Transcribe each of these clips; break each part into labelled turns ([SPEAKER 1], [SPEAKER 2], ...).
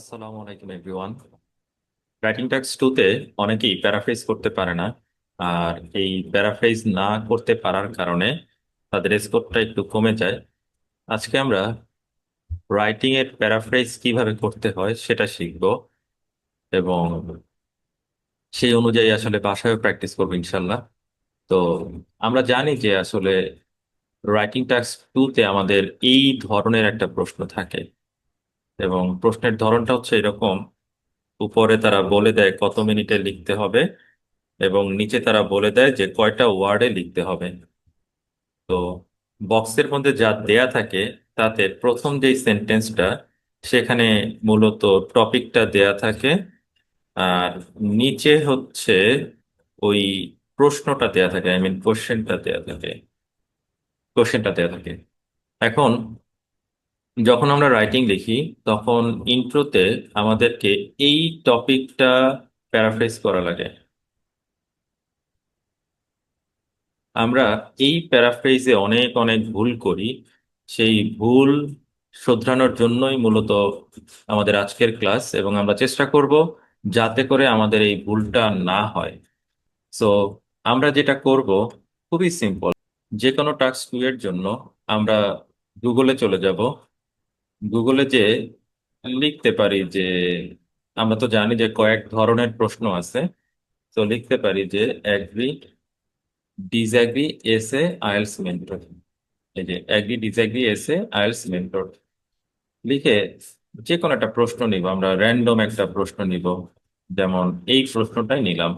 [SPEAKER 1] আসসালামু আলাইকুম, everyone. Writing task টুতে অনেকেই প্যারাফ্রেজ করতে পারে না। আর এই প্যারাফ্রেজ না করতে পারার কারণে তাদের স্কোরটা একটু কমে যায়। আজকে আমরা রাইটিং এর প্যারাফ্রেজ কীভাবে করতে হয় সেটা শিখব এবং সেই অনুযায়ী আসলে বাসায়ও প্র্যাকটিস করব ইনশাল্লাহ তো আমরা জানি যে আসলে রাইটিং টাস্ক টুতে আমাদের এই ধরনের একটা প্রশ্ন থাকে। এবং প্রশ্নের ধরনটা হচ্ছে এরকম। উপরে তারা বলে দেয় কত মিনিটে লিখতে হবে এবং নিচে তারা বলে দেয় যে কয়টা ওয়ার্ডে লিখতে হবে। তো বক্সের মধ্যে যা দেয়া থাকে তাতে প্রথম যেই সেন্টেন্সটা, সেখানে মূলত টপিকটা দেয়া থাকে। আর নিচে হচ্ছে ওই প্রশ্নটা দেয়া থাকে, আই মিন কোশ্চেনটা দেয়া থাকে। কোশ্চেনটা দেয়া থাকে। এখন যখন আমরা রাইটিং লিখি, তখন ইন্ট্রোতে আমাদেরকে এই টপিকটা প্যারাফ্রেজ করা লাগে। আমরা এই প্যারাফ্রেজে অনেক অনেক ভুল করি। সেই ভুল শোধরানোর জন্যই মূলত আমাদের আজকের ক্লাস এবং আমরা চেষ্টা করব যাতে করে আমাদের এই ভুলটা না হয়। সো আমরা যেটা করব, খুবই সিম্পল যে কোনো টাস্ক টু এর জন্য আমরা গুগলে চলে যাব। গুগলে যে লিখতে পারি যে, আমরা তো জানি যে কয়েক ধরনের প্রশ্ন আছে, তো লিখতে পারি যে agree disagree essay IELTS mentor এই যে agree disagree essay IELTS mentor লিখে যে কোনো একটা প্রশ্ন নিব, আমরা র্যান্ডম একটা প্রশ্ন নিব, যেমন এই প্রশ্নটাই নিলাম।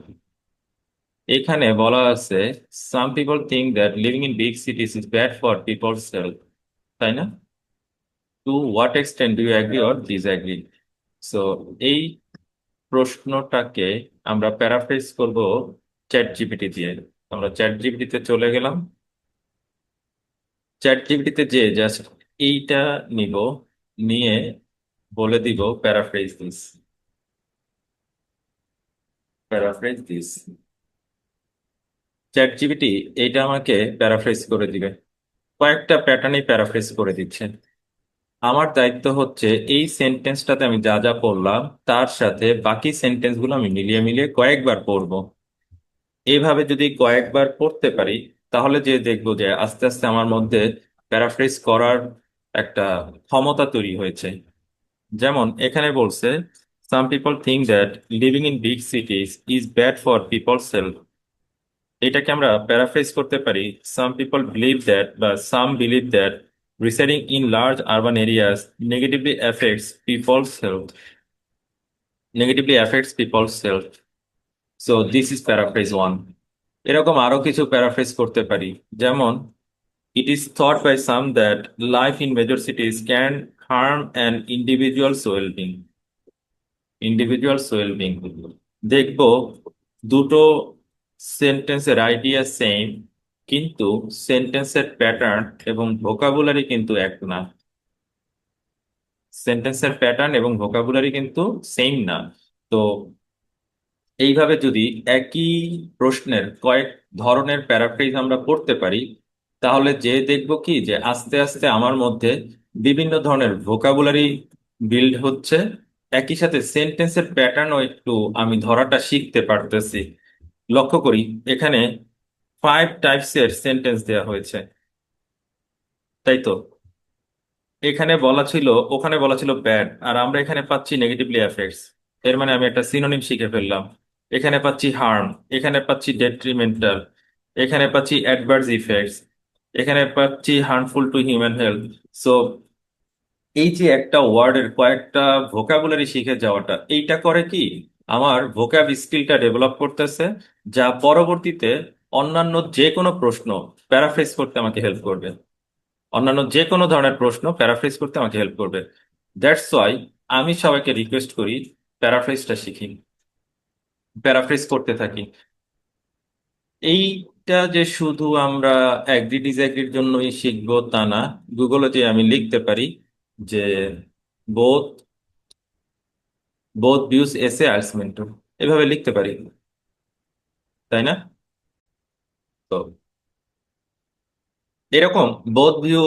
[SPEAKER 1] এখানে বলা আছে some people think that living in big cities is bad for people's health তাই না? To what extent do you agree or disagree so এই প্রশ্নটাকে আমরা প্যারাফ্রেজ করব চ্যাট জিপিটি দিয়ে। আমরা চ্যাট জিপিটিতে চলে গেলাম। চ্যাট জিপিটিতে যে জাস্ট এইটা নিব, নিয়ে বলে দিব paraphrase this paraphrase this ChatGPT এইটা আমাকে প্যারাফ্রেজ করে দিবে। কয়েকটা প্যাটার্নই প্যারাফ্রেজ করে দিচ্ছে। আমার দায়িত্ব হচ্ছে এই সেন্টেন্সটাতে আমি যা যা পড়লাম, তার সাথে বাকি সেন্টেন্সগুলো আমি মিলিয়ে মিলিয়ে কয়েকবার পড়ব। এইভাবে যদি কয়েকবার পড়তে পারি, তাহলে যে দেখব যে আস্তে আস্তে আমার মধ্যে প্যারাফ্রেজ করার একটা ক্ষমতা তৈরি হয়েছে। যেমন এখানে বলছে some people think that living in big cities is bad for people self এটাকে আমরা প্যারাফ্রেজ করতে পারি সাম পিপল বিলিভ দ্যাট বা some believe that residing in large urban areas negatively affects people's health negatively affects people's health so this is paraphrase one এরকম আরও কিছু paraphrase করতে পারি। যেমন it is thought by some that life in major cities can harm an individual's wellbeing individual's wellbeing দেখব, দুটো সেন্টেন্সের idea same কিন্তু সেন্টেন্সের প্যাটার্ন এবং ভোকাবুলারি কিন্তু এক না। সেন্টেন্সের প্যাটার্ন এবং ভোকাবুলারি কিন্তু সেম না। তো এইভাবে যদি একই প্রশ্নের কয়েক ধরনের প্যারাফ্রেজ আমরা পড়তে পারি, তাহলে যে দেখব কি যে আস্তে আস্তে আমার মধ্যে বিভিন্ন ধরনের ভোকাবুলারি বিল্ড হচ্ছে। একই সাথে সেন্টেন্সের প্যাটার্নও একটু আমি ধরাটা শিখতে পারতেছি। লক্ষ্য করি, এখানে ফাইভ টাইপসের সেন্টেন্স দেওয়া হয়েছে। তাই তো? এখানে বলা ছিল, ওখানে বলা ছিল ব্যাড আর আমরা এখানে পাচ্ছি নেগেটিভলি এফেক্টস এর মানে আমি একটা সিনোনিম শিখে ফেললাম। এখানে পাচ্ছি হার্ম এখানে পাচ্ছি ডেট্রিমেন্টাল এখানে পাচ্ছি অ্যাডভার্স ইফেক্টস এখানে পাচ্ছি harmful to human health so এই যে একটা ওয়ার্ডের কয়েকটা ভোকাবুলারি শিখে যাওয়াটা, এইটা করে কি? আমার ভোকাব স্কিলটা ডেভেলপ করতেছে, যা পরবর্তীতে অন্যান্য যে কোনো প্রশ্ন প্যারাফ্রেজ করতে আমাকে হেল্প করবে। অন্যান্য যে কোনো ধরনের প্রশ্ন প্যারাফ্রেজ করতে আমাকে হেল্প করবে। দ্যাটস ওয়াই আমি সবাইকে রিকোয়েস্ট করি প্যারাফ্রেজটা শিখি প্যারাফ্রেজ করতে থাকি। এইটা যে শুধু আমরা অ্যাগ্রি ডিসঅ্যাগ্রির জন্যই শিখব তা না গুগলে যে আমি লিখতে পারি যে বোধ বোধ ভিউস এসে আর্সমেন্টর এভাবে লিখতে পারি। তাই না? তো এরকম বোধ ভিউ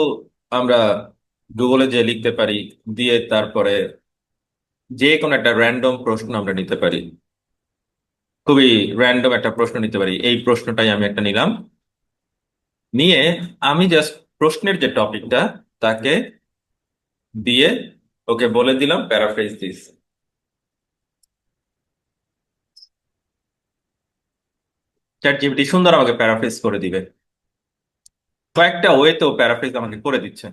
[SPEAKER 1] আমরা গুগলে যে লিখতে পারি, দিয়ে তারপরে যে কোনো একটা র্যান্ডম প্রশ্ন আমরা নিতে পারি। খুবই র্যান্ডম একটা প্রশ্ন নিতে পারি। এই প্রশ্নটাই আমি একটা নিলাম। নিয়ে আমি জাস্ট প্রশ্নের যে টপিকটা তাকে দিয়ে ওকে বলে দিলাম প্যারাফ্রেজ দিস। চ্যাট জিপিটি সুন্দর আমাকে প্যারাফ্রেজ করে দিবে। কয়েকটা ওয়েতেও প্যারাফ্রেজ আমাকে করে দিচ্ছে।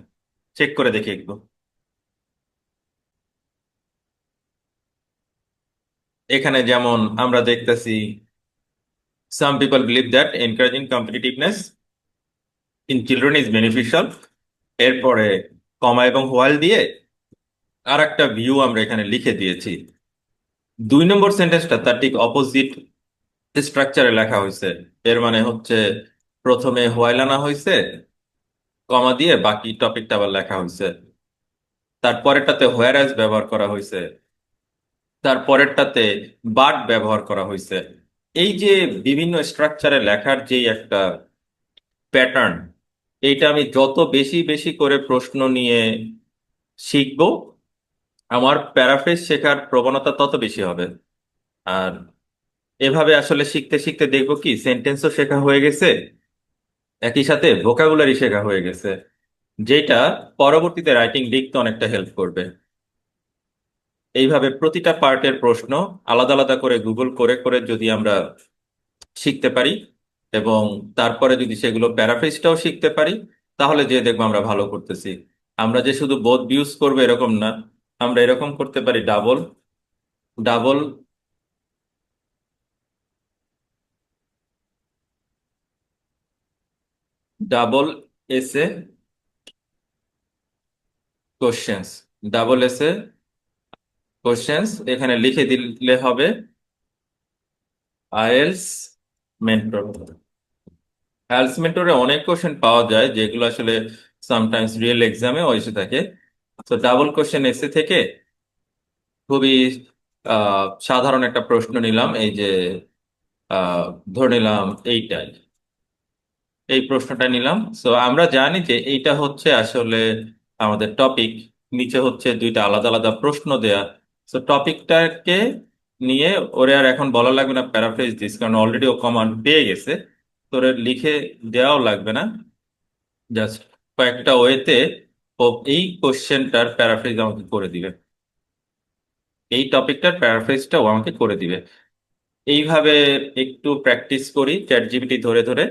[SPEAKER 1] চেক করে দেখি একটু। এখানে যেমন আমরা দেখতেছি some people believe that encouraging competitiveness in children is beneficial এরপরে কমা এবং হোয়াইল দিয়ে আর একটা ভিউ আমরা এখানে লিখে দিয়েছি। দুই নম্বর সেন্টেন্সটা তার ঠিক অপোজিট স্ট্রাকচারে লেখা হয়েছে এর মানে হচ্ছে প্রথমে হোয়াইল আনা হয়েছে কমা দিয়ে বাকি টপিকটা আবার লেখা হয়েছে তারপরেরটাতে হোয়ার ব্যবহার করা হয়েছে তারপরেরটাতে বাট ব্যবহার করা হয়েছে এই যে বিভিন্ন স্ট্রাকচারে লেখার যে একটা প্যাটার্ন এইটা আমি যত বেশি বেশি করে প্রশ্ন নিয়ে শিখব, আমার প্যারাফ্রেজ শেখার প্রবণতা তত বেশি হবে। আর এভাবে আসলে শিখতে শিখতে দেখব কি সেন্টেন্সও শেখা হয়ে গেছে, একই সাথে ভোকাবুলারি শেখা হয়ে গেছে, যেটা পরবর্তীতে রাইটিং লিখতে অনেকটা হেল্প করবে। এইভাবে প্রতিটা পার্টের প্রশ্ন আলাদা আলাদা করে গুগল করে করে যদি আমরা শিখতে পারি এবং তারপরে যদি সেগুলো প্যারাফ্রেজটাও শিখতে পারি, তাহলে যে দেখব আমরা ভালো করতেছি। আমরা যে শুধু বোধ ইউজ করব এরকম না, আমরা এরকম করতে পারি double double double essay questions double essay questions এখানে লিখে দিলে হবে আইএলস মেন্টর। আইএলস মেন্টরে অনেক কোশ্চেন পাওয়া যায়, যেগুলো আসলে সামটাইমস রিয়েল এক্সামেও এসে থাকে। তো ডাবল কোশ্চেন এসে থেকে খুবই সাধারণ একটা প্রশ্ন নিলাম, এই যে ধরে নিলাম এইটাই। এই প্রশ্নটা নিলাম। সো আমরা জানি যে এইটা হচ্ছে আসলে আমাদের টপিক নিচে হচ্ছে দুইটা আলাদা আলাদা প্রশ্ন দেয়া। সো টপিকটাকে নিয়ে ওরে আর এখন বলা লাগবে না প্যারাফ্রেজ দিস কারণ অলরেডি ও কমান্ড পেয়ে গেছে। তো ওরে লিখে দেওয়াও লাগবে না। জাস্ট কয়েকটা ওয়েতে ও এই কোশ্চেনটার প্যারাফ্রেজ আমাকে করে দিবে। এই টপিকটার প্যারাফ্রেজটা ও আমাকে করে দিবে। এইভাবে একটু প্র্যাকটিস করি চ্যাট জিপিটি ধরে ধরে।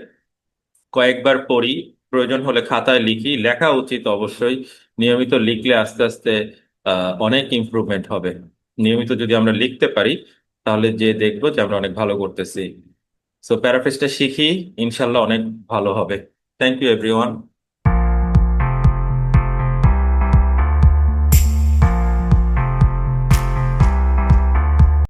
[SPEAKER 1] কয়েকবার পড়ি, প্রয়োজন হলে খাতায় লিখি। লেখা উচিত অবশ্যই, নিয়মিত লিখলে আস্তে আস্তে অনেক ইমপ্রুভমেন্ট হবে। নিয়মিত যদি আমরা লিখতে পারি, তাহলে যে দেখব যে আমরা অনেক ভালো করতেছি। সো প্যারাফ্রেজটা শিখি, ইনশাল্লাহ অনেক ভালো হবে। Thank you everyone